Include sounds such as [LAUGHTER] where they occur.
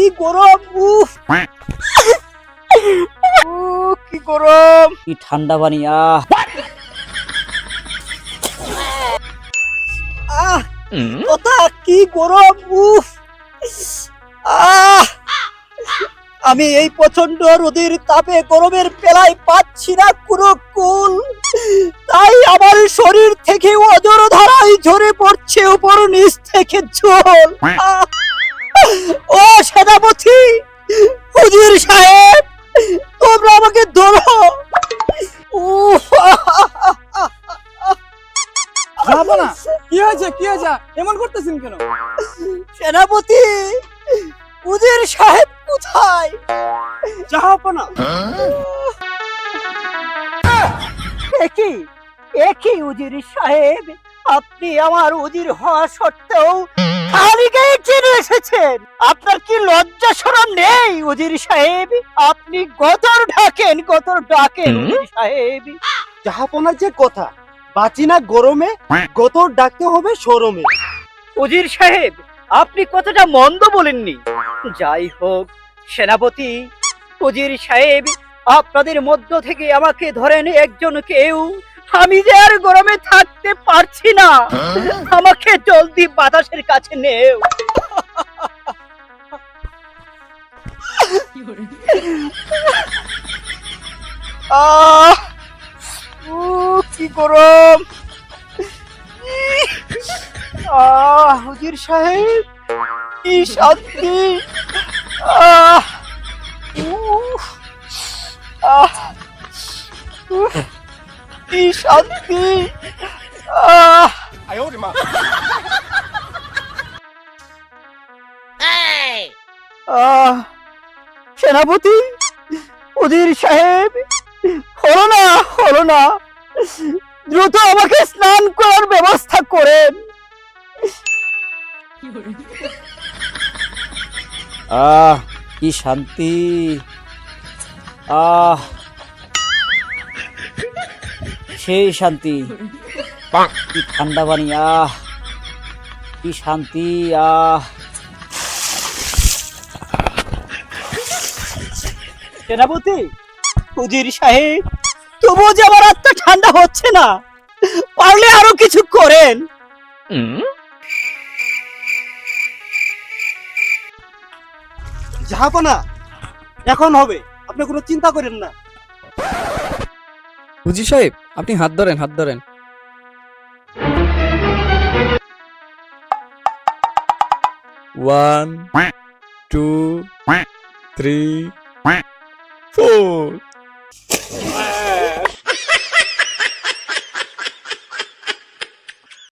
কি গরম উফ। কি গরম। কি ঠান্ডা পানি আহ। আহ কথা কি গরম উফ। আহ। আমি এই প্রচণ্ড রোদের তাপে গরমের বেলায় পাচ্ছি না কোনো কুল। তাই আমার শরীর থেকে অজর ধারায় ঝরে পড়ছে উপর নিচ থেকে জল সেনাপতি হুজুর সাহেব তোমরা আমাকে ধরো। যাব না। কি হয়েছে? কি হয়েছে? এমন করতেছেন কেন? সেনাপতি উজির সাহেব কোথায়? যাব না। একই একই উজির সাহেব। আপনি আমার উজির হওয়া সত্ত্বেও খালি গায়ে চেনে এসেছেন। আপনার কি লজ্জা শরম নেই উজির সাহেব? আপনি গতর ডাকেন গতর ডাকেন উজির সাহেব। যাহাপনার যে কথা গরমে গত ডাকতে হবে শরমে উজির সাহেব আপনি কতটা মন্দ বলেননি। যাই হোক সেনাপতি উজির সাহেব আপনাদের মধ্য থেকে আমাকে ধরেন একজন কেউ আমি যে আর গরমে থাকতে পারছি না। আমাকে জলদি বাতাসের কাছে নেও। কি গরম। আহ হুজির সাহেব কি শান্তি। আহ! আহ আহ [LAUGHS] সেনাপতি? উজির সাহেব? হলো না হলো না। দ্রুত আমাকে স্নান করার ব্যবস্থা করেন। আহ কি শান্তি। আহ। সেই শান্তি। কি ঠান্ডা পানি আহ। কি শান্তি আহ। সেনাপতি উজির সাহেব তবুও যে আমার আত্মা ঠান্ডা হচ্ছে না পারলে আরও কিছু করেন। যাহাপনা এখন হবে আপনি কোনো চিন্তা করেন না। হুজি সাহেব আপনি হাত ধরেন হাত ধরেন। One two three four